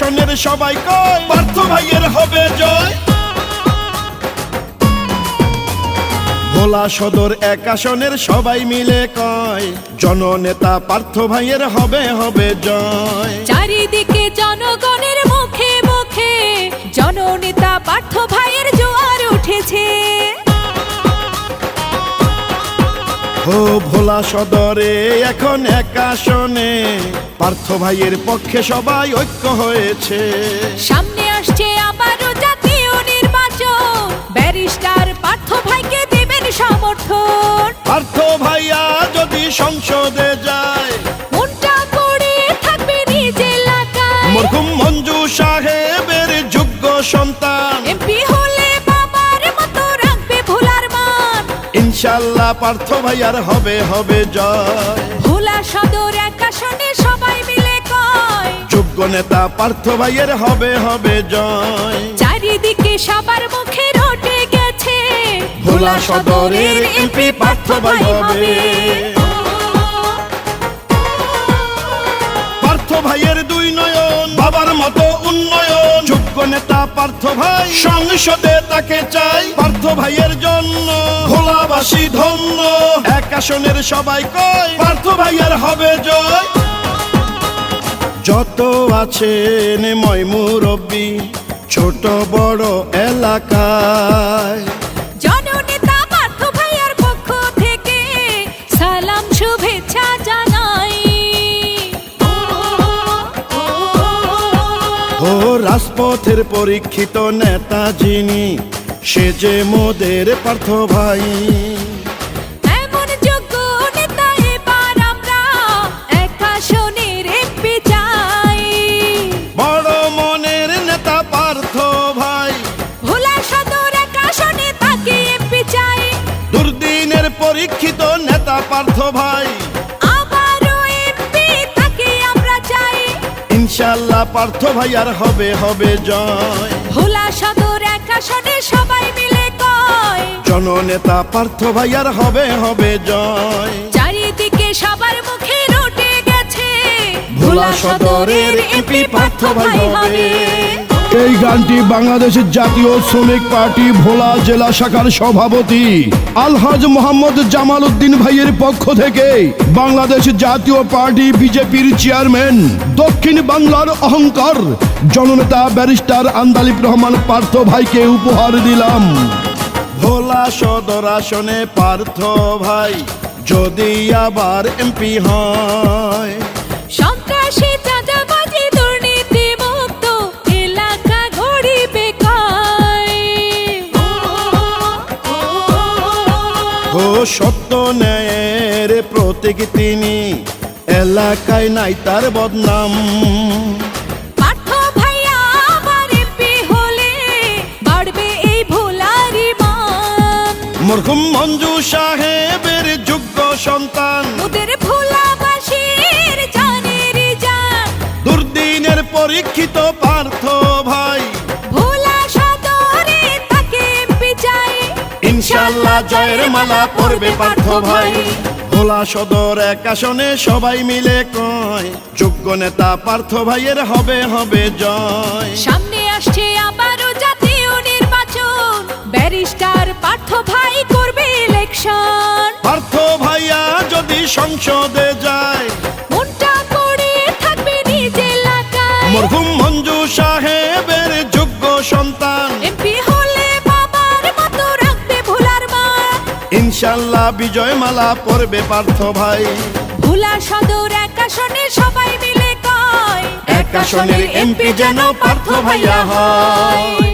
আসনের সবাই কয়, পার্থ ভাইয়ের হবে জয়। ভোলা সদর এক আসনের সবাই মিলে কয়, জননেতা পার্থ ভাইয়ের হবে হবে জয়। চারিদিকে জনগণের মুখে মুখে, জননেতা ভোলা সদরে এখন এক আসনে। পার্থ ভাইয়ের পক্ষে সবাই ঐক্য হয়েছে। সামনে আসছে আবারও জাতীয় নির্বাচন। ব্যারিস্টার পার্থ ভাইকে দেবেন সমর্থন। পার্থ ভাইয়া যদি সংসদে যায় মনটা পড়ে থাকবে নিজ এলাকায়। মরহুম মঞ্জু সাহেবের যোগ্য সন্তান। ইনশাল্লাহ পার্থ ভাইয়ার হবে হবে জয়। ভোলা সদর এক আসনে সবাই মিলে কয় যোগ্য নেতা পার্থ ভাইয়ের হবে হবে জয়। চারিদিকে সবার মুখে রটে গেছে। ভোলা সদরের এমপি পার্থ ভাই হবে। পার্থ ভাইয়ের দুই নয়ন বাবার মতো উন্নয়ন। যোগ্য নেতা পার্থ ভাই সংসদে তাকে চাই পার্থ ভাইয়ের জন্য। ভোলাবাসী ধন্য। এক আসনের সবাই কয় পার্থ ভাইয়ের হবে জয়। যত আছেন ময়মুরব্বী ছোট বড় এলাকায়। জননেতা পার্থ ভাইয়ার পক্ষ থেকে সালাম শুভেচ্ছা জানাই। ও রাজপথের পরীক্ষিত নেতা যিনি সে যে মোদের পার্থ ভাই। যোগ্য নেতা এবার ইনশাল্লাহ পার্থ ভাই আর হবে হবে জয়। ভোলা সদর এক আসনে সবাই মিলে কয়। জননেতা পার্থ ভাই আর হবে হবে জয়। চারিদিকে সবার মুখে রটে গেছে। ভোলা সদরের এপি পার্থ ভাই হবে। এই গানটি বাংলাদেশের জাতীয় শ্রমিক পার্টি ভোলা জেলা শাখার সভাপতি আলহাজ মোহাম্মদ জামাল উদ্দিন ভাইয়ের পক্ষ থেকে বাংলাদেশ জাতীয় পার্টি বিজেপির চেয়ারম্যান দক্ষিণ বাংলার অহংকার জননেতা ব্যারিস্টার আন্দালিব রহমান পার্থ ভাইকে উপহার দিলাম। ভোলা সদর আসনে পার্থ ভাই, যদি আবার এমপি হয় ও সত্য ন্যায়ের প্রতীক তিনি। এলাকায় নাই তার বদনাম। মরহুম মঞ্জু সাহেবের যোগ্য সন্তান। ওদের ভোলাবাসীর জানের জান। দুর্দিনের পরীক্ষিত পার্থ। জয়ের মালা পরবে পার্থ ভাই। ভোলা সদর এক আসনে সবাই মিলে কয় যোগ্য নেতা পার্থ ভাইয়ের হবে হবে জয়। সামনে আসছে আবারও জাতীয় নির্বাচন। ব্যারিস্টার পার্থ ভাই করবে ইলেকশন পার্থ ভাইয়া যদি সংসদে যায় মনটা পড়ে থাকবে নিজ এলাকায়। মরহুম ইনশাল্লাহ বিজয় মালা পরবে পার্থ ভাই। ভোলা সদর একাশনে সবাই মিলে কয় একাশনের এমপি যেন পার্থ ভাইয়া হয়।